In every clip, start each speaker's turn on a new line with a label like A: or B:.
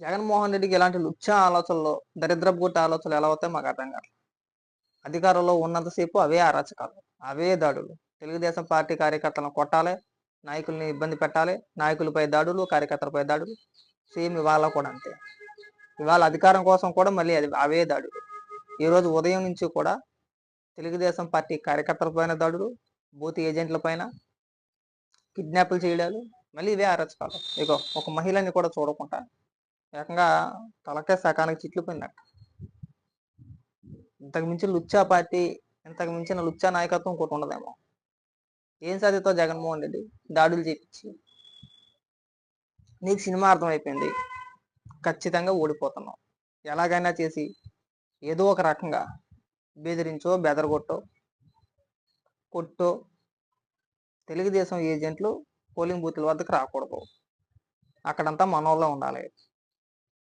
A: జగన్మోహన్ రెడ్డికి ఇలాంటి లుచ్చ ఆలోచనలు దరిద్రపూట ఆలోచనలు ఎలా అవుతాయి మాకు అర్థం కాదు అధికారంలో ఉన్నంతసేపు అవే అరాచకాలు అవే దాడులు. తెలుగుదేశం పార్టీ కార్యకర్తలను కొట్టాలి నాయకుల్ని ఇబ్బంది పెట్టాలి నాయకులపై దాడులు కార్యకర్తలపై దాడులు. సేమ్ ఇవాళ కూడా అంతే. ఇవాళ అధికారం కోసం కూడా మళ్ళీ అది అవే దాడులు. ఈరోజు ఉదయం నుంచి కూడా తెలుగుదేశం పార్టీ కార్యకర్తలపైన దాడులు బూత్ ఏజెంట్ల పైన కిడ్నాపులు చేయడాలు మళ్ళీ ఇవే అరచకాలు ఇగో ఒక మహిళని కూడా చూడకుండా ఏకంగా తలకే సకానికి చిట్లిపోయిందట ఇంతకు మించిన లుచ్చా పార్టీ ఇంతకు మించిన లుచ్చా నాయకత్వం ఇంకోటి ఉండదేమో. ఏం సాధితో జగన్మోహన్ రెడ్డి దాడులు చేయించి నీకు సినిమా అర్థమైపోయింది. ఖచ్చితంగా ఓడిపోతున్నావు. ఎలాగైనా చేసి ఏదో ఒక రకంగా బెదిరించో బెదరగొట్టో కొట్టో తెలుగుదేశం ఏజెంట్లు పోలింగ్ బూత్ల వద్దకు రాకూడదు. అక్కడంతా మనోళ్ళ ఉండాలి.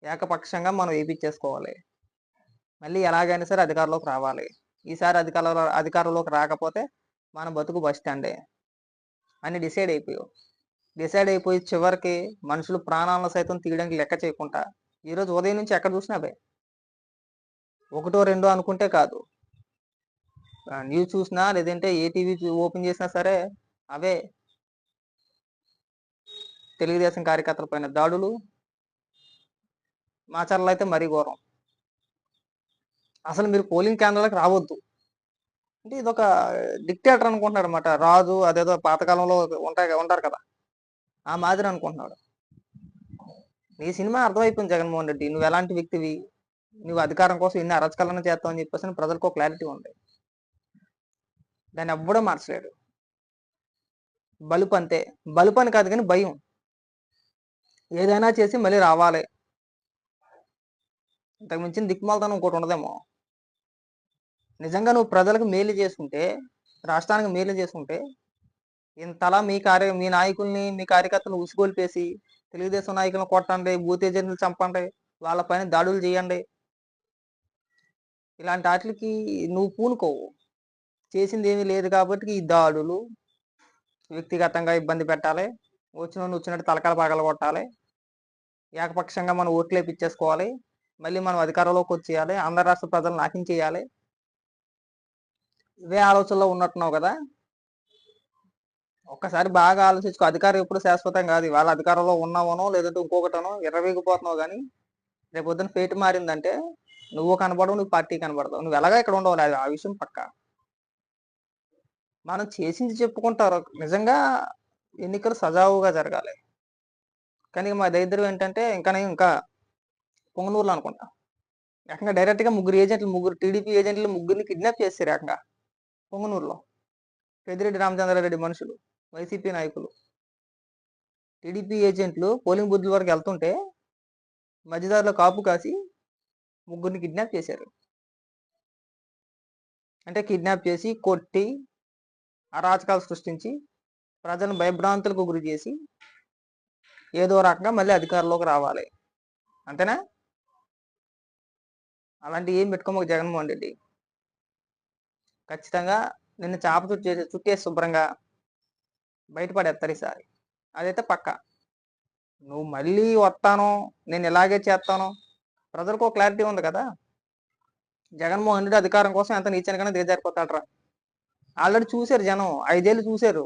A: ఏకపక్షంగా మనం వేయించేసుకోవాలి మళ్ళీ ఎలాగైనా సరే అధికారంలోకి రావాలి. ఈసారి అధికారంలో అధికారంలోకి రాకపోతే మన బతుకు బస్ స్టాండే అని డిసైడ్ అయిపోయావు. డిసైడ్ అయిపోయి చివరికి మనుషులు ప్రాణాలను సైతం తీయడానికి లెక్క చేయకుండా ఈరోజు ఉదయం నుంచి ఎక్కడ చూసినా అవే. ఒకటో రెండో అనుకుంటే కాదు. న్యూస్ చూసినా లేదంటే ఏ టీవీ ఓపెన్ చేసినా సరే అవే. తెలుగుదేశం కార్యకర్తల పైన దాడులు మాచర్లు అయితే మరీ ఘోరం. అసలు మీరు పోలింగ్ కేంద్రాలకు రావద్దు. అంటే ఇదొక డిక్టేటర్ అనుకుంటున్నాడు అనమాట రాజు అదేదో పాతకాలంలో ఉంటాయి ఉంటారు కదా. ఆ మాదిరి అనుకుంటున్నాడు. నీ సినిమా అర్థమైపోయింది జగన్మోహన్ రెడ్డి. నువ్వు ఎలాంటి వ్యక్తివి? నువ్వు అధికారం కోసం ఎన్ని అరచకాలను చేస్తావు అని చెప్పేసి ప్రజలకు ఒక క్లారిటీ ఉంది. దాన్ని ఎవ్వడూ మార్చలేడు. బలుపు అంతే. బలుపు అని కాదు కానీ భయం. ఏదైనా చేసి మళ్ళీ రావాలి. ఇంతకు మించిన దిక్మాలతనం ఇంకోటి ఉండదేమో. నిజంగా నువ్వు ప్రజలకు మేలు చేసుకుంటే రాష్ట్రానికి మేలు చేసుకుంటే ఇంతలా మీ కార్య మీ నాయకుల్ని మీ కార్యకర్తలు ఉసుగొల్పేసి తెలుగుదేశం నాయకులను కొట్టండి బూత్ ఏజెంట్లు చంపండి వాళ్ళపైన దాడులు చేయండి. ఇలాంటి వాటికి నువ్వు పూనుకోవు. చేసింది ఏమీ లేదు కాబట్టి ఈ దాడులు వ్యక్తిగతంగా ఇబ్బంది పెట్టాలి. వచ్చిన వచ్చినట్టు తలకాల పగల కొట్టాలి. ఏకపక్షంగా మనం ఓట్లు వేపించేసుకోవాలి. మళ్ళీ మనం అధికారంలోకి వచ్చేయాలి. ఆంధ్ర రాష్ట్ర ప్రజలు నాశనం చేయాలి. ఇవే ఆలోచనలో ఉన్నట్టున్నావు కదా? ఒక్కసారి బాగా ఆలోచించుకో. అధికారం ఎప్పుడు శాశ్వతం కాదు. వాళ్ళ అధికారంలో ఉన్నావనో లేదంటే ఇంకొకటనో ఎర్రవేగిపోతున్నావు కానీ రేపు పొద్దున పేటు మారిందంటే నువ్వు కనబడవు నువ్వు పార్టీ కనబడతావు. నువ్వు ఎలాగా ఇక్కడ ఉండవు? లేదు ఆ విషయం పక్క. మనం చేసింది చెప్పుకుంటారు. నిజంగా ఎన్నికలు సజావుగా జరగాలి. కానీ మా దరిద్రం ఏంటంటే ఇంకా ఇంకా పొంగనూరులో అనుకుంటా. ఏకంగా డైరెక్ట్గా ముగ్గురు ఏజెంట్లు ముగ్గురు టీడీపీ ఏజెంట్లు ముగ్గురిని కిడ్నాప్ చేస్తారు ఏకంగా పొంగనూరులో. పెద్దిరెడ్డి రామచంద్రారెడ్డి మనుషులు వైసీపీ నాయకులు. టీడీపీ ఏజెంట్లు పోలింగ్ బూత్ల వరకు వెళ్తుంటే మధ్యదారిలో కాపు కాసి ముగ్గురిని కిడ్నాప్ చేశారు. అంటే కిడ్నాప్ చేసి కొట్టి అరాచకాలు సృష్టించి ప్రజలను భయభ్రాంతులకు గురి చేసి ఏదో రకంగా మళ్ళీ అధికారంలోకి రావాలి. అంతేనా? అలాంటివి ఏం పెట్టుకోమో జగన్మోహన్ రెడ్డి. ఖచ్చితంగా నిన్ను చేప చుట్టే చుట్టే చుట్టేసి శుభ్రంగా బయటపడేస్తారు ఈసారి. అదైతే పక్క. నువ్వు మళ్ళీ వస్తాను నేను ఇలాగే చేస్తాను ప్రజలకు ఒక క్లారిటీ ఉంది కదా. జగన్మోహన్ రెడ్డి అధికారం కోసం ఎంత నీచనికైనా దిగజారిపోతాడరా. ఆల్రెడీ చూశారు జనం ఐదేళ్ళు చూశారు.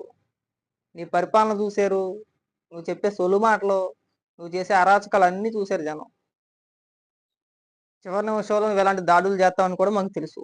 A: నీ పరిపాలన చూశారు నువ్వు చెప్పే సొలు మాటలు నువ్వు చేసే అరాచకాలు అన్నీ చూశారు జనం. చివరి నిమిషంలో నువ్వు ఎలాంటి దాడులు చేస్తావని కూడా మాకు తెలుసు.